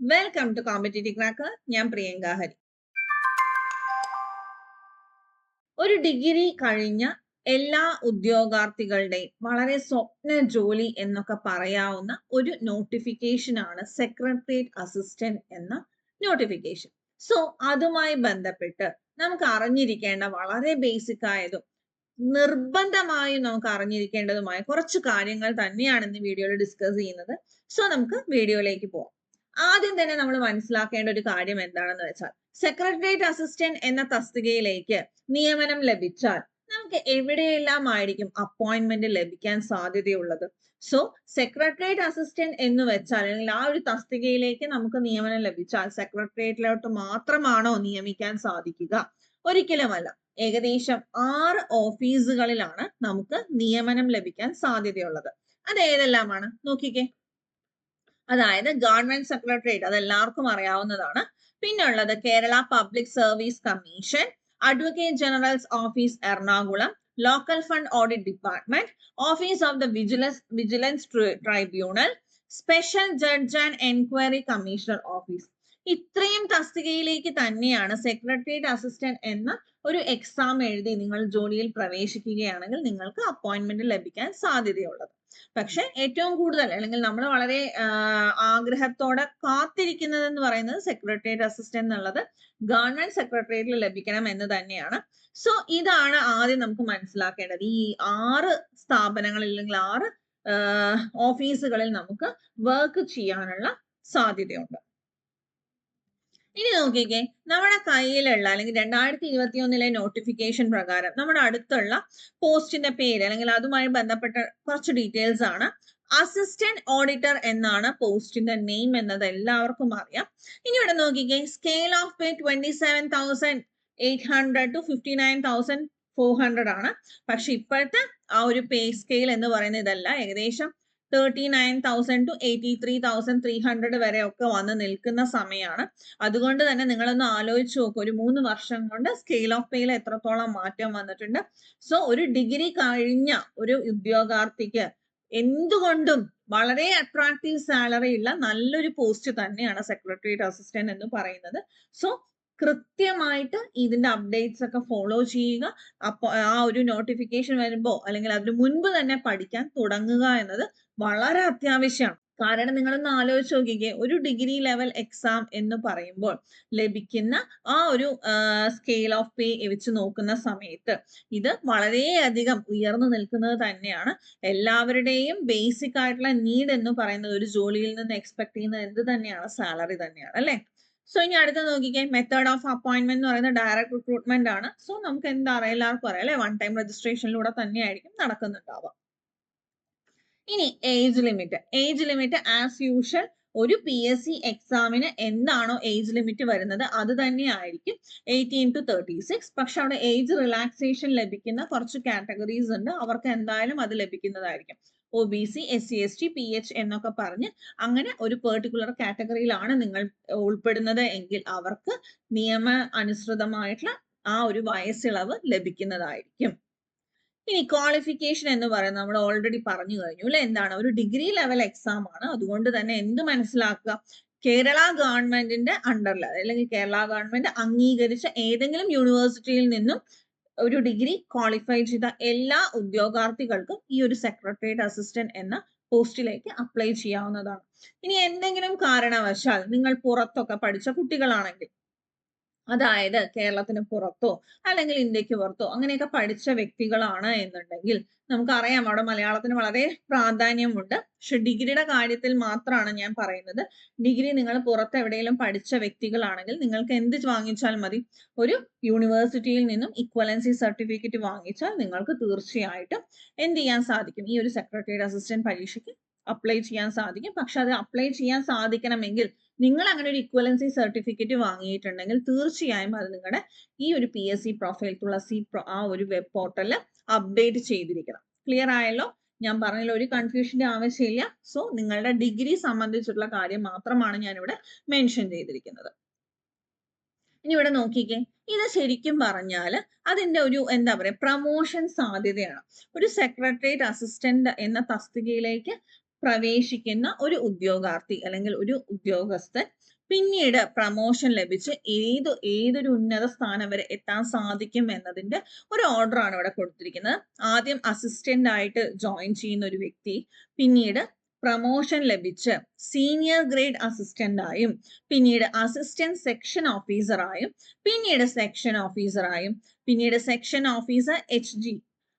Welcome to competitive cracker ഞാൻ പ്രിയങ്ക ഹരി. ഒരു degree കഴിഞ്ഞ എല്ലാ ഉദ്യോഗാർത്ഥികളുടെയും വളരെ സ്വപ്ന ജോലി എന്നൊക്കെ പറയാവുന്ന ഒരു നോട്ടിഫിക്കേഷൻ ആണ് സെക്രട്ടേറിയറ്റ് അസിസ്റ്റന്റ് എന്ന നോട്ടിഫിക്കേഷൻ സോ അതുമായി ബന്ധപ്പെട്ട് നമുക്ക് അറിഞ്ഞിരിക്കേണ്ട വളരെ ബേസിക് ആയതും നിർബന്ധമായും നമുക്ക് അറിഞ്ഞിരിക്കേണ്ടതുമായ കുറച്ച് കാര്യങ്ങൾ തന്നെയാണ് ഇന്ന് വീഡിയോയിൽ ഡിസ്കസ് ചെയ്യുന്നത്. സോ നമുക്ക് വീഡിയോയിലേക്ക് പോവാം. ആദ്യം തന്നെ നമ്മൾ മനസ്സിലാക്കേണ്ട ഒരു കാര്യം എന്താണെന്ന് വെച്ചാൽ സെക്രട്ടേറിയറ്റ് അസിസ്റ്റന്റ് എന്ന തസ്തികയിലേക്ക് നിയമനം ലഭിച്ചാൽ നമുക്ക് എവിടെയെല്ലാം ആയിരിക്കും അപ്പോയിന്റ്മെന്റ് ലഭിക്കാൻ സാധ്യതയുള്ളത്? സോ സെക്രട്ടേറിയറ്റ് അസിസ്റ്റന്റ് എന്ന് വെച്ചാൽ അല്ലെങ്കിൽ ആ ഒരു തസ്തികയിലേക്ക് നമുക്ക് നിയമനം ലഭിച്ചാൽ സെക്രട്ടേറിയറ്റിലോട്ട് മാത്രമാണോ നിയമിക്കാൻ സാധിക്കുക? ഒരിക്കലുമല്ല. ഏകദേശം ആറ് ഓഫീസുകളിലാണ് നമുക്ക് നിയമനം ലഭിക്കാൻ സാധ്യതയുള്ളത്. അത് ഏതെല്ലാമാണ്? നോക്കിക്കേ. അതായത് ഗവൺമെന്റ് സെക്രട്ടേറിയറ്റ് അത് എല്ലാവർക്കും അറിയാവുന്നതാണ്. പിന്നെ ഉള്ളത് Kerala public service commission advocate generals office Ernakulam local fund audit department office of the vigilance vigilance tribunal special judge and enquiry commissioner office. ഇത്രയും തസ്തികയിലേക്ക് തന്നെയാണ് സെക്രട്ടേറിയറ്റ് അസിസ്റ്റന്റ് എന്ന ഒരു എക്സാം എഴുതി നിങ്ങൾ ജോലിയിൽ പ്രവേശിക്കുകയാണെങ്കിൽ നിങ്ങൾക്ക് അപ്പോയിന്റ്മെന്റ് ലഭിക്കാൻ സാധ്യതയുള്ളത്. പക്ഷെ ഏറ്റവും കൂടുതൽ അല്ലെങ്കിൽ നമ്മൾ വളരെ ആഗ്രഹത്തോടെ കാത്തിരിക്കുന്നത് എന്ന് പറയുന്നത് സെക്രട്ടേറിയറ്റ് അസിസ്റ്റന്റ് എന്നുള്ളത് ഗവൺമെന്റ് സെക്രട്ടേറിയറ്റിൽ ലഭിക്കണം എന്ന് തന്നെയാണ്. സോ ഇതാണ് ആദ്യം നമുക്ക് മനസ്സിലാക്കേണ്ടത്. ഈ ആറ് സ്ഥാപനങ്ങളിൽ അല്ലെങ്കിൽ ആറ് ഓഫീസുകളിൽ നമുക്ക് വർക്ക് ചെയ്യാനുള്ള സാധ്യതയുണ്ട്. ഇനി നോക്കിക്കേ നമ്മുടെ കയ്യിലുള്ള അല്ലെങ്കിൽ രണ്ടായിരത്തി ഇരുപത്തി ഒന്നിലെ നോട്ടിഫിക്കേഷൻ പ്രകാരം നമ്മുടെ അടുത്തുള്ള പോസ്റ്റിന്റെ പേര് അല്ലെങ്കിൽ അതുമായി ബന്ധപ്പെട്ട കുറച്ച് ഡീറ്റെയിൽസ് ആണ്. അസിസ്റ്റന്റ് ഓഡിറ്റർ എന്നാണ് പോസ്റ്റിന്റെ നെയിം എന്നത് എല്ലാവർക്കും അറിയാം. ഇനി ഇവിടെ നോക്കിക്കേ scale of pay twenty seven thousand eight hundred to fifty nine thousand four hundred ആണ്. പക്ഷെ ഇപ്പോഴത്തെ ആ ഒരു പേ സ്കെയിൽ എന്ന് പറയുന്ന ഇതല്ല. ഏകദേശം thirty nine thousand to eighty three thousand three hundred വരെ ഒക്കെ വന്ന് നിൽക്കുന്ന സമയമാണ് അതുകൊണ്ട് തന്നെ നിങ്ങളൊന്ന് ആലോചിച്ച് നോക്കും ഒരു മൂന്ന് വർഷം കൊണ്ട് സ്കെയിൽ ഓഫ് പേയിൽ എത്രത്തോളം മാറ്റം വന്നിട്ടുണ്ട്. സോ ഒരു ഡിഗ്രി കഴിഞ്ഞ ഒരു ഉദ്യോഗാർത്ഥിക്ക് എന്തുകൊണ്ടും വളരെ അട്രാക്റ്റീവ് സാലറി ഉള്ള നല്ലൊരു പോസ്റ്റ് തന്നെയാണ് സെക്രട്ടേറിയറ്റ് അസിസ്റ്റന്റ് എന്ന് പറയുന്നത്. സോ കൃത്യമായിട്ട് ഇതിന്റെ അപ്ഡേറ്റ്സ് ഒക്കെ ഫോളോ ചെയ്യുക. അപ്പൊ ആ ഒരു നോട്ടിഫിക്കേഷൻ വരുമ്പോ അല്ലെങ്കിൽ അതിന് മുൻപ് തന്നെ പഠിക്കാൻ തുടങ്ങുക എന്നത് വളരെ അത്യാവശ്യമാണ്. കാരണം നിങ്ങളൊന്ന് ആലോചിച്ച് നോക്കിക്കേ ഒരു ഡിഗ്രി ലെവൽ എക്സാം എന്ന് പറയുമ്പോൾ ലഭിക്കുന്ന ആ ഒരു സ്കെയിൽ ഓഫ് പേ വെച്ച് നോക്കുന്ന സമയത്ത് ഇത് വളരെയധികം ഉയർന്നു നിൽക്കുന്നത് തന്നെയാണ്. എല്ലാവരുടെയും ബേസിക് ആയിട്ടുള്ള നീഡ് എന്ന് പറയുന്നത് ഒരു ജോലിയിൽ നിന്ന് എക്സ്പെക്ട് ചെയ്യുന്നത് എന്ത് തന്നെയാണ്? സാലറി തന്നെയാണ് അല്ലെ? സോ ഇനി അടുത്ത നോക്കിക്കേ. മെത്തേഡ് ഓഫ് അപ്പോയിന്റ്മെന്റ് എന്ന് പറയുന്നത് ഡയറക്ട് റിക്രൂട്ട്മെന്റ് ആണ്. സോ നമുക്ക് എന്താ അറിയാം? എല്ലാവർക്കും അറിയാം അല്ലെ? വൺ ടൈം രജിസ്ട്രേഷനിലൂടെ തന്നെയായിരിക്കും നടക്കുന്നുണ്ടാവുക. ഇനി age limit age limit as usual ഒരു പി എസ് സി എക്സാമിന് എന്താണോ ഏജ് ലിമിറ്റ് വരുന്നത്? അത് തന്നെ ആയിരിക്കും എയ്റ്റീൻ ടു തേർട്ടി സിക്സ് പക്ഷെ അവിടെ ഏജ് റിലാക്സേഷൻ ലഭിക്കുന്ന കുറച്ച് കാറ്റഗറീസ് ഉണ്ട്. അവർക്ക് എന്തായാലും അത് ലഭിക്കുന്നതായിരിക്കും. O B C S C S T P H എന്നൊക്കെ പറഞ്ഞ് അങ്ങനെ ഒരു പെർട്ടിക്കുലർ കാറ്റഗറിയിലാണ് നിങ്ങൾ ഉൾപ്പെടുന്നത് എങ്കിൽ അവർക്ക് നിയമ അനുസൃതമായിട്ടുള്ള ആ ഒരു വയസ്സിളവ് ലഭിക്കുന്നതായിരിക്കും. ഇനി ക്വാളിഫിക്കേഷൻ എന്ന് പറയുന്നത് നമ്മൾ ഓൾറെഡി പറഞ്ഞു കഴിഞ്ഞു അല്ലെ? എന്താണ്? ഒരു ഡിഗ്രി ലെവൽ എക്സാം ആണ്. അതുകൊണ്ട് തന്നെ എന്ത് മനസ്സിലാക്കുക? കേരള ഗവൺമെന്റിന്റെ അണ്ടറിൽ അല്ലെങ്കിൽ കേരള ഗവൺമെന്റ് അംഗീകരിച്ച ഏതെങ്കിലും യൂണിവേഴ്സിറ്റിയിൽ നിന്നും ഒരു ഡിഗ്രി ക്വാളിഫൈ ചെയ്ത എല്ലാ ഉദ്യോഗാർത്ഥികൾക്കും ഈ ഒരു സെക്രട്ടേറിയറ്റ് അസിസ്റ്റന്റ് എന്ന പോസ്റ്റിലേക്ക് അപ്ലൈ ചെയ്യാവുന്നതാണ്. ഇനി എന്തെങ്കിലും കാരണവശാൽ നിങ്ങൾ പുറത്തൊക്കെ പഠിച്ച കുട്ടികളാണെങ്കിൽ അതായത് കേരളത്തിന് പുറത്തോ അല്ലെങ്കിൽ ഇന്ത്യയ്ക്ക് പുറത്തോ അങ്ങനെയൊക്കെ പഠിച്ച വ്യക്തികളാണ് എന്നുണ്ടെങ്കിൽ നമുക്കറിയാം അവിടെ മലയാളത്തിന് വളരെ പ്രാധാന്യമുണ്ട്. പക്ഷെ ഡിഗ്രിയുടെ കാര്യത്തിൽ മാത്രമാണ് ഞാൻ പറയുന്നത്. ഡിഗ്രി നിങ്ങൾ പുറത്ത് എവിടെയെങ്കിലും പഠിച്ച വ്യക്തികളാണെങ്കിൽ നിങ്ങൾക്ക് എന്ത് വാങ്ങിച്ചാൽ മതി? ഒരു യൂണിവേഴ്സിറ്റിയിൽ നിന്നും ഇക്വലൻസി സർട്ടിഫിക്കറ്റ് വാങ്ങിച്ചാൽ നിങ്ങൾക്ക് തീർച്ചയായിട്ടും എന്ത് ചെയ്യാൻ സാധിക്കും? ഈ ഒരു സെക്രട്ടറിയുടെ അസിസ്റ്റന്റ് പരീക്ഷയ്ക്ക് അപ്ലൈ ചെയ്യാൻ സാധിക്കും. പക്ഷെ അത് അപ്ലൈ ചെയ്യാൻ സാധിക്കണമെങ്കിൽ നിങ്ങൾ അങ്ങനെ ഒരു ഇക്വലൻസി സർട്ടിഫിക്കറ്റ് വാങ്ങിയിട്ടുണ്ടെങ്കിൽ തീർച്ചയായും അത് നിങ്ങളുടെ ഈ ഒരു പി എസ് സി ആ ഒരു വെബ് പോർട്ടലിൽ അപ്ഡേറ്റ് ചെയ്തിരിക്കണം. ക്ലിയർ ആയല്ലോ? ഞാൻ പറഞ്ഞതിൽ ഒരു കൺഫ്യൂഷന്റെ ആവശ്യമില്ല. സോ നിങ്ങളുടെ ഡിഗ്രി സംബന്ധിച്ചിട്ടുള്ള കാര്യം മാത്രമാണ് ഞാൻ ഇവിടെ മെൻഷൻ ചെയ്തിരിക്കുന്നത്. ഇനി ഇവിടെ നോക്കിക്കേ. ഇത് ശരിക്കും പറഞ്ഞാൽ അതിന്റെ ഒരു എന്താ പറയാ പ്രമോഷൻ സാധ്യതയാണ്. ഒരു സെക്രട്ടേറിയറ്റ് അസിസ്റ്റന്റ് എന്ന തസ്തികയിലേക്ക് പ്രവേശിക്കുന്ന ഒരു ഉദ്യോഗാർത്ഥി അല്ലെങ്കിൽ ഒരു ഉദ്യോഗസ്ഥൻ പിന്നീട് പ്രമോഷൻ ലഭിച്ച് ഏത് ഏതൊരു ഉന്നത സ്ഥാനം വരെ എത്താൻ സാധിക്കും എന്നതിന്റെ ഒരു ഓർഡർ ആണ് ഇവിടെ കൊടുത്തിരിക്കുന്നത്. ആദ്യം അസിസ്റ്റന്റ് ആയിട്ട് ജോയിൻ ചെയ്യുന്ന ഒരു വ്യക്തി പിന്നീട് പ്രമോഷൻ ലഭിച്ച് സീനിയർ ഗ്രേഡ് അസിസ്റ്റന്റായും പിന്നീട് അസിസ്റ്റന്റ് സെക്ഷൻ ഓഫീസറായും പിന്നീട് സെക്ഷൻ ഓഫീസറായും പിന്നീട് സെക്ഷൻ ഓഫീസർ എച്ച് ജി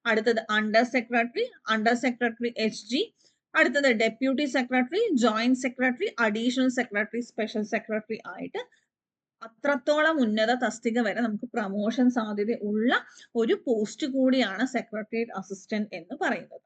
അടുത്തത് under secretary under secretary H G അടുത്തത് deputy secretary joint secretary additional secretary special secretary ആയിട്ട് അത്രത്തോളം ഉന്നത തസ്തിക വരെ നമുക്ക് പ്രമോഷൻ സാധ്യത ഉള്ള ഒരു പോസ്റ്റ് കൂടിയാണ് സെക്രട്ടേറിയറ്റ് അസിസ്റ്റന്റ് എന്ന് പറയുന്നത്.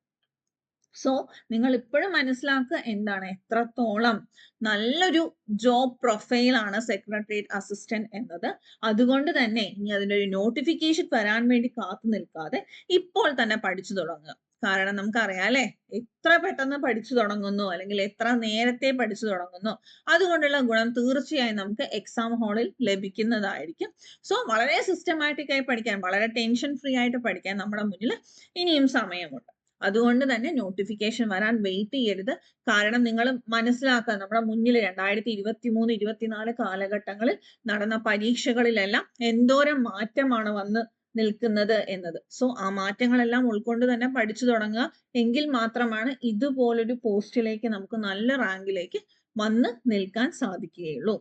സോ നിങ്ങൾ ഇപ്പോഴും മനസ്സിലാക്കുക എന്താണ് എത്രത്തോളം നല്ലൊരു ജോബ് പ്രൊഫൈലാണ് സെക്രട്ടേറിയറ്റ് അസിസ്റ്റന്റ് എന്നത്. അതുകൊണ്ട് തന്നെ ഇനി അതിന്റെ ഒരു നോട്ടിഫിക്കേഷൻ വരാൻ വേണ്ടി കാത്തു നിൽക്കാതെ ഇപ്പോൾ തന്നെ പഠിച്ചു തുടങ്ങുക. കാരണം നമുക്കറിയാം അല്ലെ? എത്ര പെട്ടെന്ന് പഠിച്ചു തുടങ്ങുന്നു അല്ലെങ്കിൽ എത്ര നേരത്തെ പഠിച്ചു തുടങ്ങുന്നു അതുകൊണ്ടുള്ള ഗുണം തീർച്ചയായും നമുക്ക് എക്സാം ഹാളിൽ ലഭിക്കുന്നതായിരിക്കും. സോ വളരെ സിസ്റ്റമാറ്റിക് ആയി പഠിക്കാൻ വളരെ ടെൻഷൻ ഫ്രീ ആയിട്ട് പഠിക്കാൻ നമ്മുടെ മുന്നിൽ ഇനിയും സമയമുണ്ട്. അതുകൊണ്ട് തന്നെ നോട്ടിഫിക്കേഷൻ വരാൻ വെയിറ്റ് ചെയ്യരുത്. കാരണം നിങ്ങൾ മനസ്സിലാക്കുക നമ്മുടെ മുന്നിൽ രണ്ടായിരത്തി ഇരുപത്തി മൂന്ന് ഇരുപത്തിനാല് കാലഘട്ടങ്ങളിൽ നടന്ന പരീക്ഷകളിലെല്ലാം എന്തോരം മാറ്റമാണ് വന്ന് നിൽക്കുന്നത് എന്നത്. സോ ആ മാറ്റങ്ങളെല്ലാം ഉൾക്കൊണ്ട് തന്നെ പഠിച്ചു തുടങ്ങുക. എങ്കിൽ മാത്രമാണ് ഇതുപോലൊരു പോസ്റ്റിലേക്ക് നമുക്ക് നല്ല റാങ്കിലേക്ക് വന്ന് നിൽക്കാൻ സാധിക്കുകയുള്ളൂ.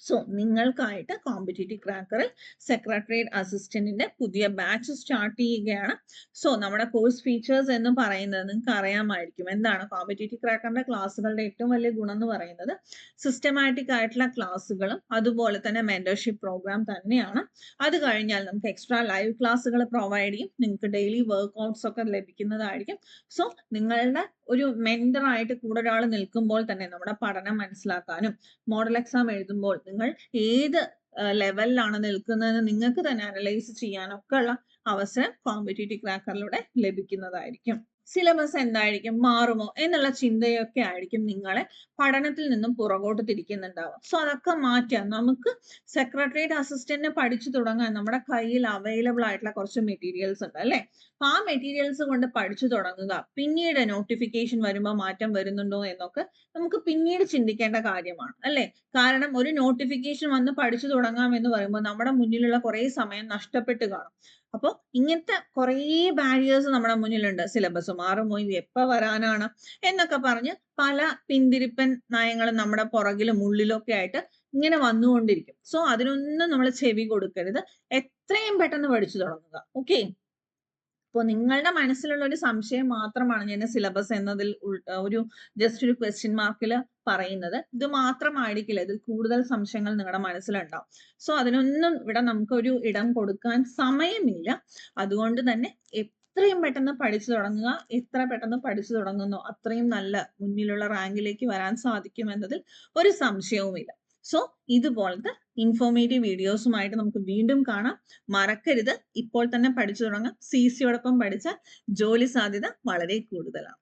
സോ നിങ്ങൾക്കായിട്ട് കോമ്പറ്റേറ്റീവ് ക്രാക്കറിൽ സെക്രട്ടറിയേറ്റ് അസിസ്റ്റന്റിന്റെ പുതിയ ബാച്ച് സ്റ്റാർട്ട് ചെയ്യുകയാണ്. സോ നമ്മുടെ കോഴ്സ് ഫീച്ചേഴ്സ് എന്ന് പറയുന്നത് നിങ്ങൾക്ക് അറിയാമായിരിക്കും എന്താണ് കോമ്പറ്റേറ്റീവ് ക്രാക്കറിന്റെ ക്ലാസ്സുകളുടെ ഏറ്റവും വലിയ ഗുണം എന്ന് പറയുന്നത്? സിസ്റ്റമാറ്റിക് ആയിട്ടുള്ള ക്ലാസ്സുകളും അതുപോലെ തന്നെ മെന്റർഷിപ്പ് പ്രോഗ്രാം തന്നെയാണ്. അത് കഴിഞ്ഞാൽ നമുക്ക് എക്സ്ട്രാ ലൈവ് ക്ലാസ്സുകൾ പ്രൊവൈഡ് ചെയ്യും. നിങ്ങൾക്ക് ഡെയിലി വർക്ക്ഔട്ട്സ് ഒക്കെ ലഭിക്കുന്നതായിരിക്കും. സോ നിങ്ങളുടെ ഒരു മെന്റർ ആയിട്ട് കൂടെ ഒരാൾ നിൽക്കുമ്പോൾ തന്നെ നമ്മുടെ പഠനം മനസ്സിലാക്കാനും മോഡൽ എക്സാം എഴുതുമ്പോൾ നിങ്ങൾ ഏത് ലെവലിലാണ് നിൽക്കുന്നതെന്ന് നിങ്ങൾക്ക് തന്നെ അനലൈസ് ചെയ്യാനൊക്കെ ഉള്ള അവസരം കോമ്പറ്റേറ്റീവ് ക്രാക്കറിലൂടെ ലഭിക്കുന്നതായിരിക്കും. സിലബസ് എന്തായിരിക്കും? മാറുമോ? എന്നുള്ള ചിന്തയൊക്കെ ആയിരിക്കും നിങ്ങളെ പഠനത്തിൽ നിന്നും പുറകോട്ട് തിരിക്കുന്നുണ്ടാവും സോ അതൊക്കെ മാറ്റാം. നമുക്ക് സെക്രട്ടേറിയറ്റ് അസിസ്റ്റന്റിനെ പഠിച്ചു തുടങ്ങാൻ നമ്മുടെ കയ്യിൽ അവൈലബിൾ ആയിട്ടുള്ള കുറച്ച് മെറ്റീരിയൽസ് ഉണ്ട് അല്ലെ? അപ്പൊ ആ മെറ്റീരിയൽസ് കൊണ്ട് പഠിച്ചു തുടങ്ങുക. പിന്നീട് നോട്ടിഫിക്കേഷൻ വരുമ്പോൾ മാറ്റം വരുന്നുണ്ടോ എന്നൊക്കെ നമുക്ക് പിന്നീട് ചിന്തിക്കേണ്ട കാര്യമാണ് അല്ലെ? കാരണം ഒരു നോട്ടിഫിക്കേഷൻ വന്ന് പഠിച്ചു തുടങ്ങാം എന്ന് പറയുമ്പോൾ നമ്മുടെ മുന്നിലുള്ള കുറെ സമയം നഷ്ടപ്പെട്ട് കാണും. അപ്പോൾ ഇങ്ങനത്തെ കുറേ ബാരിയേഴ്സ് നമ്മുടെ മുന്നിലുണ്ട്. സിലബസ് മാറുമോ മോയി എപ്പ വരാനാണ് എന്നൊക്കെ പറഞ്ഞ് പല പിന്തിരിപ്പൻ നയങ്ങളും നമ്മുടെ പുറകിലും ഉള്ളിലൊക്കെ ആയിട്ട് ഇങ്ങനെ വന്നുകൊണ്ടിരിക്കും. സോ അതിനൊന്നും നമ്മൾ ചെവി കൊടുക്കരുത്. എത്രയും പെട്ടെന്ന് പഠിച്ചു തുടങ്ങുക. ഓക്കെ അപ്പോൾ നിങ്ങളുടെ മനസ്സിലുള്ള ഒരു സംശയം മാത്രമാണ് ഞാൻ സിലബസ് എന്നതിൽ ഒരു ജസ്റ്റ് ഒരു ക്വസ്റ്റ്യൻ മാർക്കിൽ പറയുന്നത്. ഇത് മാത്രമായിരിക്കില്ല ഇതിൽ കൂടുതൽ സംശയങ്ങൾ നിങ്ങളുടെ മനസ്സിലുണ്ടാവും. സോ അതിനൊന്നും ഇവിടെ നമുക്കൊരു ഇടം കൊടുക്കാൻ സമയമില്ല. അതുകൊണ്ട് തന്നെ എത്രയും പെട്ടെന്ന് പഠിച്ചു തുടങ്ങുക എത്ര പെട്ടെന്ന് പഠിച്ചു തുടങ്ങുന്നു അത്രയും നല്ല മുന്നിലുള്ള റാങ്കിലേക്ക് വരാൻ സാധിക്കും എന്നതിൽ ഒരു സംശയവുമില്ല. സോ ഇതുപോലത്തെ ഇൻഫോർമേറ്റീവ് വീഡിയോസുമായിട്ട് നമുക്ക് വീണ്ടും കാണാം. മറക്കരുത്. ഇപ്പോൾ തന്നെ പഠിച്ചു തുടങ്ങാം. സി സിയോടൊപ്പം പഠിച്ചാൽ ജോലി സാധ്യത വളരെ കൂടുതലാണ്.